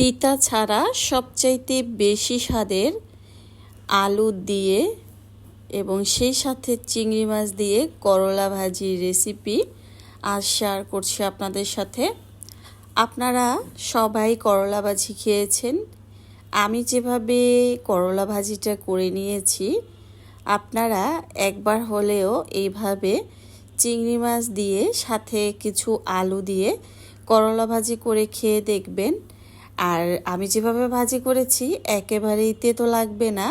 তিতা ছাড়া সবচাইতে বেশি স্বাদের আলু দিয়ে এবং সেই সাথে চিংড়ি মাছ দিয়ে করলা ভাজির রেসিপি আজ শেয়ার করছি আপনাদের সাথে। আপনারা সবাই করলা ভাজি খেয়েছেন। আমি যেভাবে করলা ভাজিটা করে নিয়েছি, আপনারা একবার হলেও এইভাবে চিংড়ি মাছ দিয়ে সাথে কিছু আলু দিয়ে করলা ভাজি করে খেয়ে দেখবেন। আর আমি যেভাবে ভাজি করেছি, একেবারেই তেতো লাগবে না।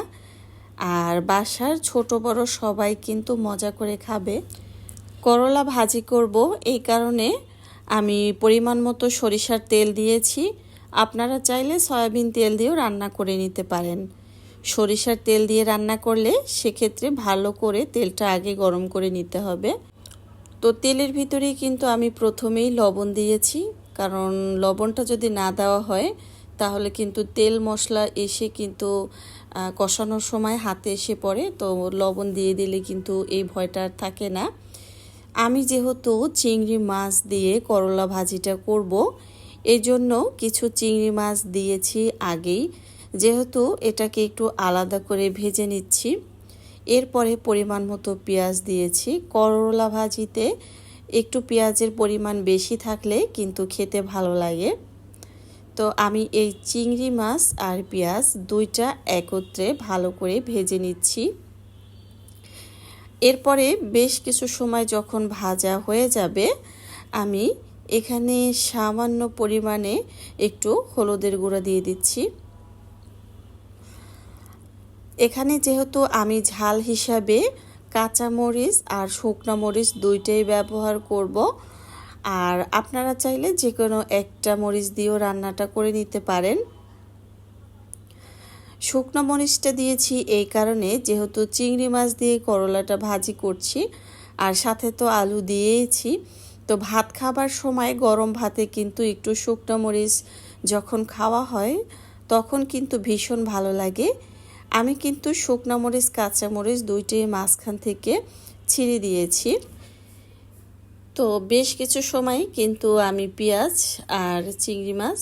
আর বাসার ছোট বড় সবাই কিন্তু মজা করে খাবে। করলা ভাজি করব, এই কারণে আমি পরিমাণ মতো সরিষার তেল দিয়েছি। আপনারা চাইলে সয়াবিন তেল দিয়েও রান্না করে নিতে পারেন। সরিষার তেল দিয়ে রান্না করলে সেক্ষেত্রে ভালো করে তেলটা আগে গরম করে নিতে হবে। তো তেলের ভিতরেই কিন্তু আমি প্রথমেই লবণ দিয়েছি। কারণ লবণটা যদি না দেওয়া হয়, তাহলে কিন্তু তেল মশলা এসে কিন্তু কষানোর সময় হাতে এসে পড়ে। তো লবণ দিয়ে দিলে কিন্তু এই ভয়টা আর থাকে না। আমি যেহেতু চিংড়ি মাছ দিয়ে করলা ভাজিটা করব এই জন্য কিছু চিংড়ি মাছ দিয়েছি আগেই। যেহেতু এটাকে একটু আলাদা করে ভেজে নিচ্ছি, এরপরে পরিমাণ মতো পেঁয়াজ দিয়েছি। করলা ভাজিতে একটু পেঁয়াজের পরিমাণ বেশি থাকলে কিন্তু খেতে ভালো লাগে। তো আমি এই চিংড়ি মাছ আর পেঁয়াজ দুইটা একত্রে ভালো করে ভেজে নিচ্ছি। এরপরে বেশ কিছু সময় যখন ভাজা হয়ে যাবে, আমি এখানে সামান্য পরিমাণে একটু হলুদের গুঁড়া দিয়ে দিচ্ছি। এখানে যেহেতু আমি ঝাল হিসাবে কাঁচা মরিচ আর শুকনো মরিচ দুইটাই ব্যবহার করব। আর আপনারা চাইলে যে কোনো একটা মরিচ দিয়েও রান্নাটা করে নিতে পারেন। শুকনো মরিচটা দিয়েছি এই কারণে যেহেতু চিংড়ি মাছ দিয়ে করলাটা ভাজি করছি আর সাথে তো আলু দিয়েছি। তো ভাত খাবার সময় গরম ভাতে কিন্তু একটু শুকনো মরিচ যখন খাওয়া হয় তখন কিন্তু ভীষণ ভালো লাগে। আমি কিন্তু শুকনো মরিচ, কাঁচা মরিচ দুইটাই মাঝখান থেকে ছিঁড়ে দিয়েছি। তো বেশ কিছু সময় কিন্তু আমি পেঁয়াজ আর চিংড়ি মাছ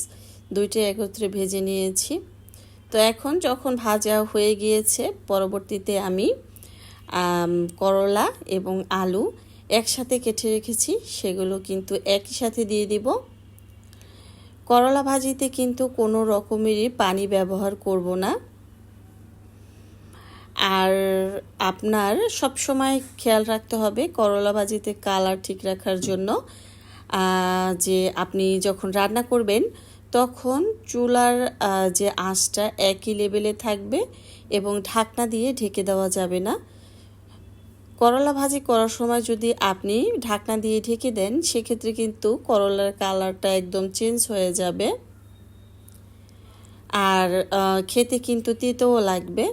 দুইটি একত্রে ভেজে নিয়েছি। তো এখন যখন ভাজা হয়ে গিয়েছে, পরবর্তীতে আমি, করলা এবং আলু একসাথে কেটে রেখেছি, সেগুলো কিন্তু একই সাথে দিয়ে দিব। করলা ভাজিতে কিন্তু কোনো রকমেরই পানি ব্যবহার করব না। আর আপনার সব সময় খেয়াল রাখতে হবে করলা ভাজিতে কালার ঠিক রাখার জন্য। যে আপনি যখন রান্না করবেন, তখন চুলার যে আঁচটা একই লেভেলে থাকবে এবং ঢাকনা দিয়ে ঢেকে দেওয়া যাবে না। করলা ভাজি করার সময় যদি আপনি ঢাকনা দিয়ে ঢেকে দেন, সেক্ষেত্রে কিন্তু করলার কালারটা একদম চেঞ্জ হয়ে যাবে। আর খেতে কিন্তু তেতেও লাগবে।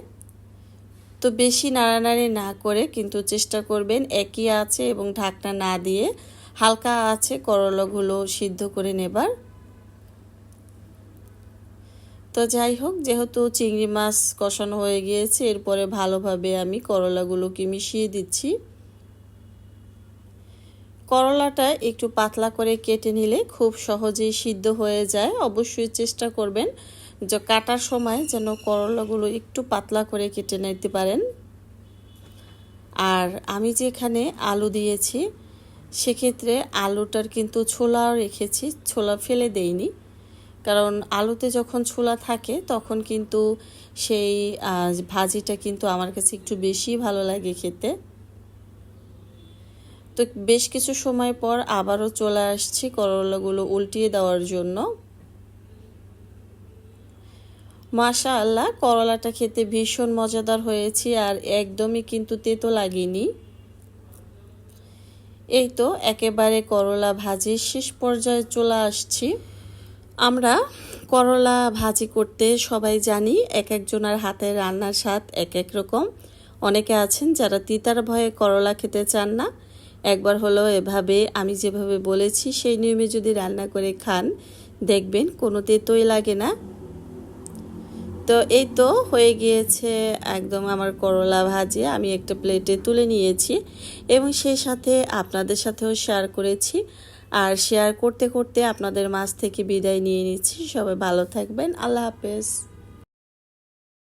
তো বেশি নাড়ানাড়ি না করে কিন্তু চেষ্টা করবেন একই আছে এবং ঢাকনা না দিয়ে হালকা আছে করলাগুলো সিদ্ধ করে নেবার। তো যাই হোক, যেহেতু চিংড়ি মাছ কষানো হয়ে গিয়েছে, এরপরে ভালোভাবে আমি করলাগুলোকে মিশিয়ে দিচ্ছি। করলাটা একটু পাতলা করে কেটে নিলে খুব সহজেই সিদ্ধ হয়ে যায়, অবশ্যই চেষ্টা করবেন। যে কাটার সময় যেন করলাগুলো একটু পাতলা করে কেটে নিতে পারেন। আর আমি যেখানে আলু দিয়েছি, সেক্ষেত্রে আলুটার কিন্তু ছোলাও রেখেছি, ছোলা ফেলে দেইনি। কারণ আলুতে যখন ছোলা থাকে, তখন কিন্তু সেই ভাজিটা কিন্তু আমার কাছে একটু বেশি ভালো লাগে খেতে। তো বেশ কিছু সময় পর আবারও চলে আসছি করলাগুলো উল্টিয়ে দেওয়ার জন্য। মাশা আল্লাহ করলাটা খেতে ভীষণ মজাদার হয়েছে আর একদমই কিন্তু তেতো লাগেনি। এই তো একেবারে করলা ভাজির শেষ পর্যায়ে চলে আসছি। আমরা করলা ভাজি করতে সবাই জানি এক একজনের হাতের রান্নার স্বাদ এক এক রকম। অনেকে আছেন যারা তিতার ভয়ে করলা খেতে চান না। একবার হলো এভাবে আমি যেভাবে বলেছি, সেই নিয়মে যদি রান্না করে খান, দেখবেন কোনো তেতোই লাগে না। তো এই তো হয়ে গিয়েছে একদম আমার করলা ভাজি। আমি একটা প্লেটে তুলে নিয়েছি এবং সেই সাথে আপনাদের সাথেও শেয়ার করেছি। আর শেয়ার করতে করতে আপনাদের মাছ থেকে বিদায় নিয়ে নিচ্ছি। সবাই ভালো থাকবেন। আল্লাহ হাফেজ।